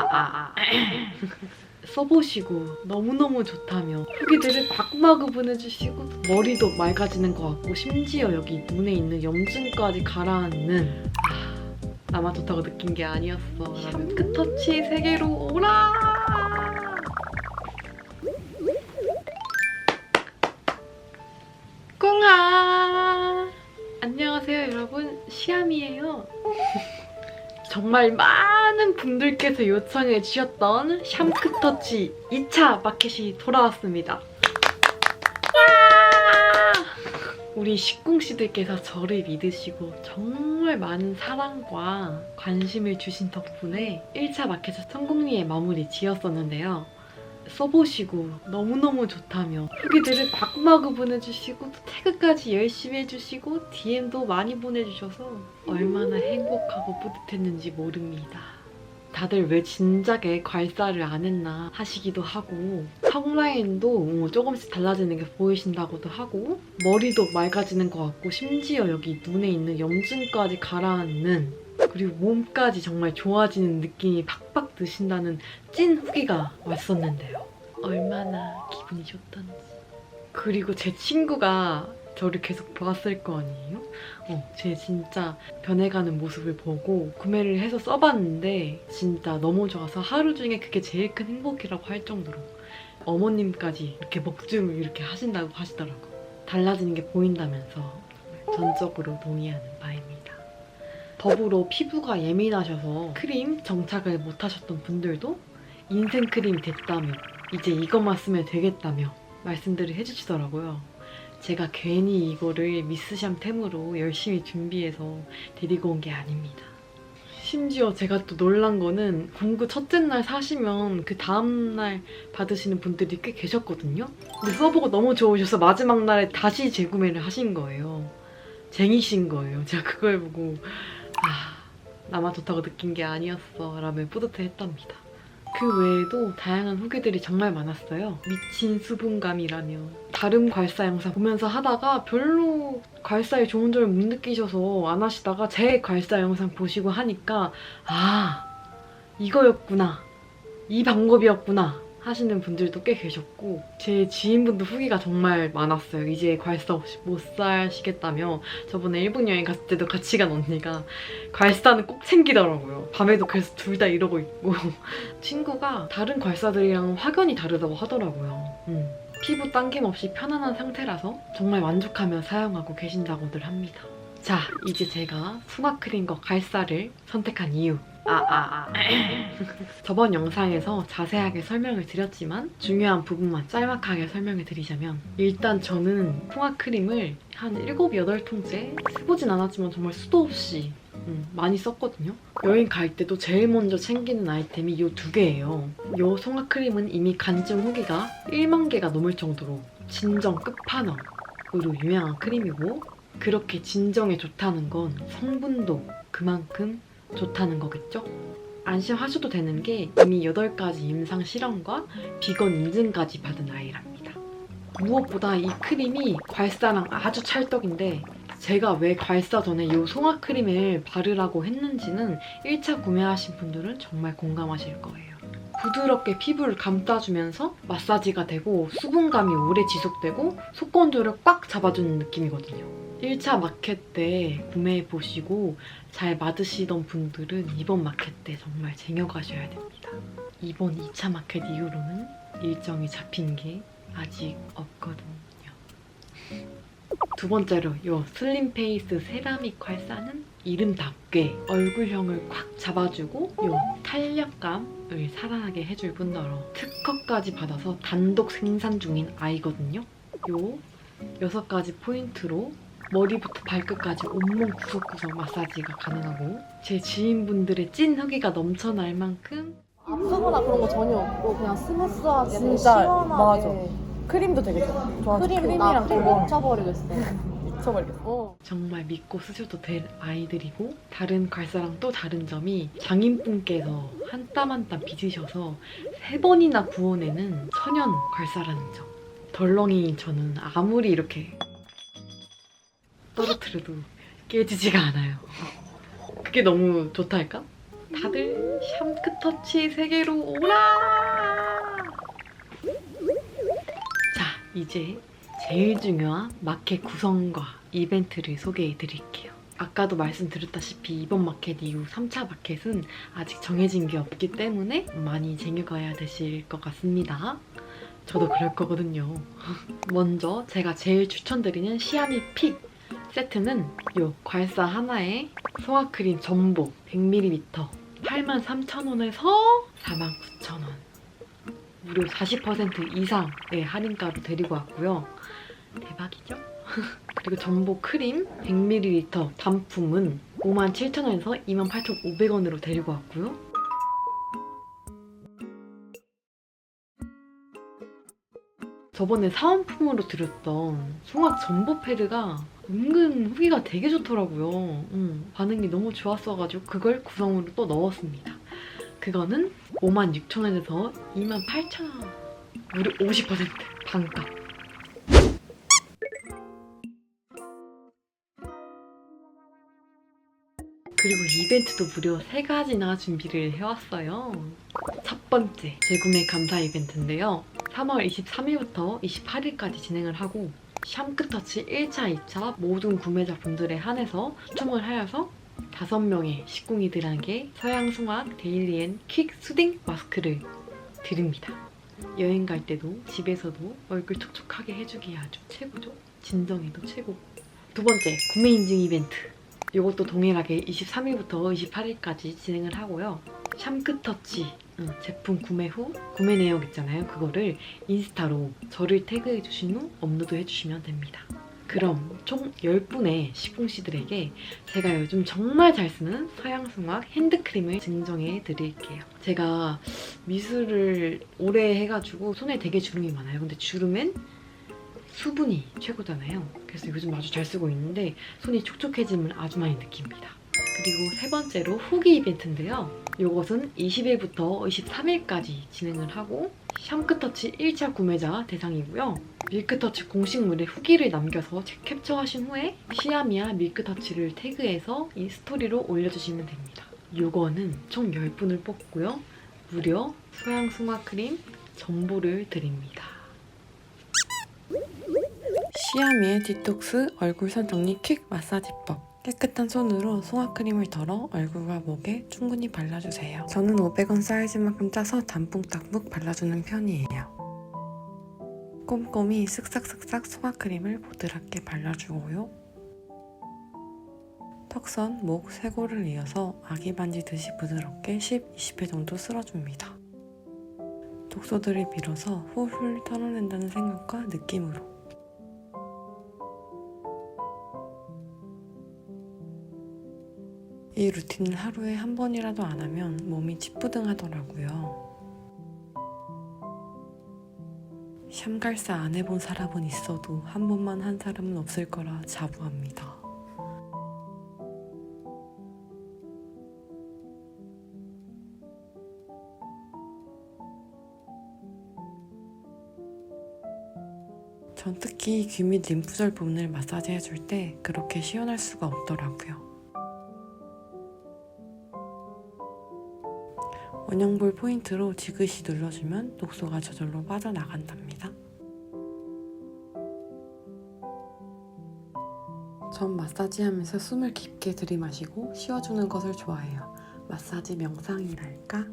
아, 아. 써보시고 너무너무 좋다며 후기들을 마구마구 보내주시고 머리도 맑아지는 것 같고 심지어 여기 눈에 있는 염증까지 가라앉는 아, 나만 좋다고 느낀 게 아니었어. 라면 끝터치 세계로 오라! 꽁아! 안녕하세요 여러분. 시암이에요 정말 많은 분들께서 요청해 주셨던 샴크터치 2차 마켓이 돌아왔습니다. 와! 우리 식궁씨들께서 저를 믿으시고 정말 많은 사랑과 관심을 주신 덕분에 1차 마켓을 성공리에 마무리 지었었는데요. 써보시고 너무너무 좋다며 후기들을 마구마구 보내주시고 또 태그까지 열심히 해주시고 DM도 많이 보내주셔서 얼마나 행복하고 뿌듯했는지 모릅니다. 다들 왜 진작에 괄사를 안 했나 하시기도 하고 턱 라인도 뭐 조금씩 달라지는 게 보이신다고도 하고 머리도 맑아지는 것 같고 심지어 여기 눈에 있는 염증까지 가라앉는 그리고 몸까지 정말 좋아지는 느낌이 팍팍 드신다는 찐 후기가 왔었는데요. 얼마나 기분이 좋던지. 그리고 제 친구가 저를 계속 봤을 거 아니에요? 어, 제 진짜 변해가는 모습을 보고 구매를 해서 써봤는데 진짜 너무 좋아서 하루 중에 그게 제일 큰 행복이라고 할 정도로 어머님까지 이렇게 먹주를 이렇게 하신다고 하시더라고. 달라지는 게 보인다면서 전적으로 동의하는 바입니다. 더불어 피부가 예민하셔서 크림 정착을 못 하셨던 분들도 인생 크림 됐다며 이제 이것만 쓰면 되겠다며 말씀들을 해주시더라고요. 제가 괜히 이거를 미스샴템으로 열심히 준비해서 데리고 온 게 아닙니다. 심지어 제가 또 놀란 거는 공구 첫째 날 사시면 그 다음날 받으시는 분들이 꽤 계셨거든요. 근데 써보고 너무 좋으셔서 마지막 날에 다시 재구매를 하신 거예요. 쟁이신 거예요. 제가 그걸 보고 아 나만 좋다고 느낀 게 아니었어 라며 뿌듯해했답니다. 그 외에도 다양한 후기들이 정말 많았어요. 미친 수분감이라며 다른 괄사 영상 보면서 하다가 별로 괄사에 좋은 점을 못 느끼셔서 안 하시다가 제 괄사 영상 보시고 하니까 아 이거였구나 이 방법이었구나 하시는 분들도 꽤 계셨고 제 지인분도 후기가 정말 많았어요. 이제 괄사 없이 못 사시겠다며 저번에 일본 여행 갔을 때도 같이 간 언니가 괄사는 꼭 챙기더라고요. 밤에도 그래서 둘 다 이러고 있고 친구가 다른 괄사들이랑 확연히 다르다고 하더라고요. 음. 피부 당김 없이 편안한 상태라서 정말 만족하며 사용하고 계신다고들 합니다. 자, 이제 제가 수납크림과 괄사를 선택한 이유. 아, 아, 아. 저번 영상에서 자세하게 설명을 드렸지만 중요한 부분만 짤막하게 설명을 드리자면 일단 저는 풍화크림을 한 7, 8통째 쓰보진 않았지만 정말 수도 없이 음, 많이 썼거든요. 여행 갈 때도 제일 먼저 챙기는 아이템이 이 두 개예요. 이 송화 크림은 이미 간증 후기가 1만 개가 넘을 정도로 진정 끝판왕으로 유명한 크림이고 그렇게 진정에 좋다는 건 성분도 그만큼 좋다는 거겠죠? 안심하셔도 되는 게 이미 8가지 임상 실험과 비건 인증까지 받은 아이랍니다. 무엇보다 이 크림이 괄사랑 아주 찰떡인데 제가 왜 괄사 전에 이 송화 크림을 바르라고 했는지는 1차 구매하신 분들은 정말 공감하실 거예요. 부드럽게 피부를 감싸주면서 마사지가 되고 수분감이 오래 지속되고 속건조를 꽉 잡아주는 느낌이거든요. 1차 마켓 때 구매해보시고 잘 맞으시던 분들은 이번 마켓 때 정말 쟁여가셔야 됩니다. 이번 2차 마켓 이후로는 일정이 잡힌 게 아직 없거든요. 두 번째로 이 슬림 페이스 세라믹 괄사는 이름답게 얼굴형을 꽉 잡아주고 이 탄력감을 살아나게 해줄 뿐더러 특허까지 받아서 단독 생산 중인 아이거든요. 요 여섯 가지 포인트로 머리부터 발끝까지 온몸 구석구석 마사지가 가능하고 제 지인분들의 찐 후기가 넘쳐날 만큼 앞서거나 그런 거 전혀 없고 그냥 스무스하게 되게 진짜, 시원하게 맞아. 크림도 되게 좋아. 좋아. 크림 크림이랑 나 크림 그거 미쳐버리겠어 미쳐버리겠어. 어. 정말 믿고 쓰셔도 될 아이들이고 다른 괄사랑 또 다른 점이 장인분께서 한 땀 한 땀 빚으셔서 세 번이나 구워내는 천연 괄사라는 점 덜렁이 저는 아무리 이렇게 떨어뜨려도 깨지지가 않아요 그게 너무 좋달까? 다들 샴크터치 세계로 오라! 자, 이제 제일 중요한 마켓 구성과 이벤트를 소개해 드릴게요. 아까도 말씀드렸다시피 이번 마켓 이후 3차 마켓은 아직 정해진 게 없기 때문에 많이 쟁여가야 되실 것 같습니다. 저도 그럴 거거든요. 먼저 제가 제일 추천드리는 시아미 픽 세트는 요 괄사 하나에 소화크림 전복 100ml 83,000원에서 49,000원 무려 40% 이상의 할인가로 데리고 왔고요. 대박이죠? 그리고 전복 크림 100ml 단품은 57,000원에서 28,500원으로 데리고 왔고요. 저번에 사은품으로 드렸던 송악 전복 패드가 은근 후기가 되게 좋더라고요. 음, 반응이 너무 좋았어가지고 그걸 구성으로 또 넣었습니다. 그거는 56,000원에서 28,000원. 무려 50% 반값. 그리고 이벤트도 무려 3가지나 준비를 해왔어요. 첫 번째, 재구매 감사 이벤트인데요. 3월 23일부터 28일까지 진행을 하고 샴크터치 1차, 2차 모든 구매자분들에 한해서 추첨을 하여서 5명의 식궁이들에게 서양숭악 데일리앤 퀵 수딩 마스크를 드립니다. 여행 갈 때도 집에서도 얼굴 촉촉하게 해주기에 아주 최고죠. 진정에도 최고. 두 번째, 구매 인증 이벤트. 이것도 동일하게 23일부터 28일까지 진행을 하고요. 샴크터치 응, 제품 구매 후 구매 내역 있잖아요. 그거를 인스타로 저를 태그해 주신 후 업로드 해주시면 됩니다. 그럼 총 10분의 식품씨들에게 제가 요즘 정말 잘 쓰는 서양숭악 핸드크림을 증정해 드릴게요. 제가 미술을 오래 해가지고 손에 되게 주름이 많아요. 근데 주름엔 수분이 최고잖아요. 그래서 요즘 아주 잘 쓰고 있는데 손이 촉촉해짐을 아주 많이 느낍니다. 그리고 세 번째로 후기 이벤트인데요. 이것은 20일부터 23일까지 진행을 하고 샴크터치 1차 구매자 대상이고요. 밀크터치 공식물에 후기를 남겨서 캡처하신 후에 시아미아 밀크터치를 태그해서 이 스토리로 올려주시면 됩니다. 이거는 총 10분을 뽑고요. 무려 소양 수마크림 전보를 드립니다. 시아미의 디톡스 얼굴 선 정리 퀵 마사지법 깨끗한 손으로 송화크림을 덜어 얼굴과 목에 충분히 발라주세요. 저는 500원 사이즈만큼 짜서 담뿍담뿍 발라주는 편이에요. 꼼꼼히 쓱싹쓱싹 송화크림을 보드랍게 발라주고요. 턱선, 목, 쇄골을 이어서 아기 반지듯이 부드럽게 10, 20회 정도 쓸어줍니다. 독소들을 밀어서 훌훌 털어낸다는 생각과 느낌으로 이 루틴을 하루에 한 번이라도 안 하면 몸이 찌뿌둥하더라고요. 샴갈사 안 해본 사람은 있어도 한 번만 한 사람은 없을 거라 자부합니다. 전 특히 귀 및 림프절 부분을 마사지 해줄 때 그렇게 시원할 수가 없더라고요. 원형볼 포인트로 지그시 눌러주면 독소가 저절로 빠져나간답니다. 전 마사지 하면서 숨을 깊게 들이마시고 쉬어주는 것을 좋아해요. 마사지 명상이랄까?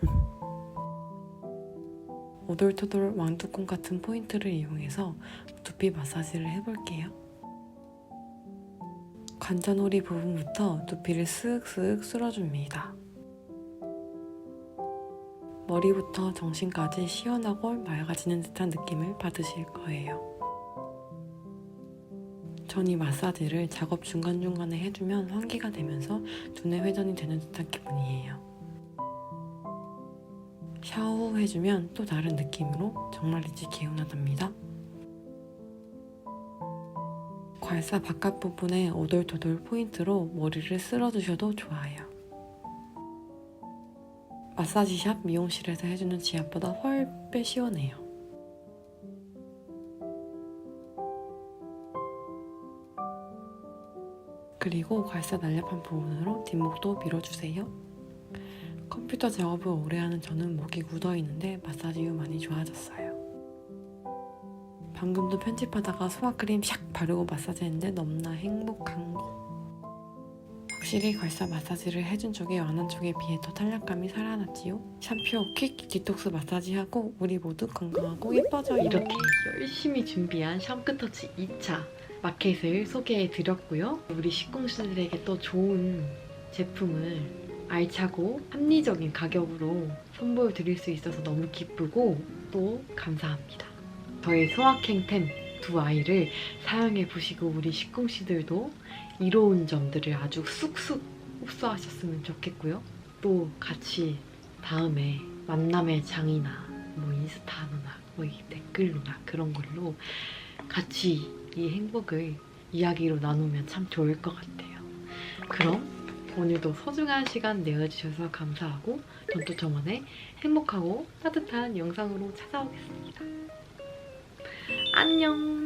오돌토돌 왕뚜껑 같은 포인트를 이용해서 두피 마사지를 해볼게요. 관자놀이 부분부터 두피를 쓱쓱 쓸어줍니다. 머리부터 정신까지 시원하고 맑아지는 듯한 느낌을 받으실 거예요. 전 이 마사지를 작업 중간중간에 해주면 환기가 되면서 두뇌 회전이 되는 듯한 기분이에요. 샤워 후 해주면 또 다른 느낌으로 정말이지 개운하답니다. 괄사 바깥 부분에 오돌토돌 포인트로 머리를 쓸어주셔도 좋아요. 마사지 샵 미용실에서 해주는 지압보다 훨빼 시원해요. 그리고 괄사 날렵한 부분으로 뒷목도 밀어주세요. 컴퓨터 작업을 오래 하는 저는 목이 굳어 있는데 마사지 후 많이 좋아졌어요. 방금도 편집하다가 소화크림 샥 바르고 마사지 했는데 너무나 행복한 거. 확실히 걸사 마사지를 해준 쪽이 안한 쪽에 비해 더 탄력감이 살아났지요. 샴푸 퀵 디톡스 마사지하고 우리 모두 건강하고 예뻐져요. 이렇게 열심히 준비한 샴크터치 2차 마켓을 소개해 드렸고요. 우리 식공주들에게 또 좋은 제품을 알차고 합리적인 가격으로 선보여 드릴 수 있어서 너무 기쁘고 또 감사합니다. 저희 소확행템 두 아이를 사용해 보시고 우리 식공씨들도 이로운 점들을 아주 쑥쑥 흡수하셨으면 좋겠고요. 또 같이 다음에 만남의 장이나 뭐 인스타 누나, 뭐이 댓글 누나 그런 걸로 같이 이 행복을 이야기로 나누면 참 좋을 것 같아요. 그럼 오늘도 소중한 시간 내어주셔서 감사하고 전또 저만의 행복하고 따뜻한 영상으로 찾아오겠습니다. 안녕!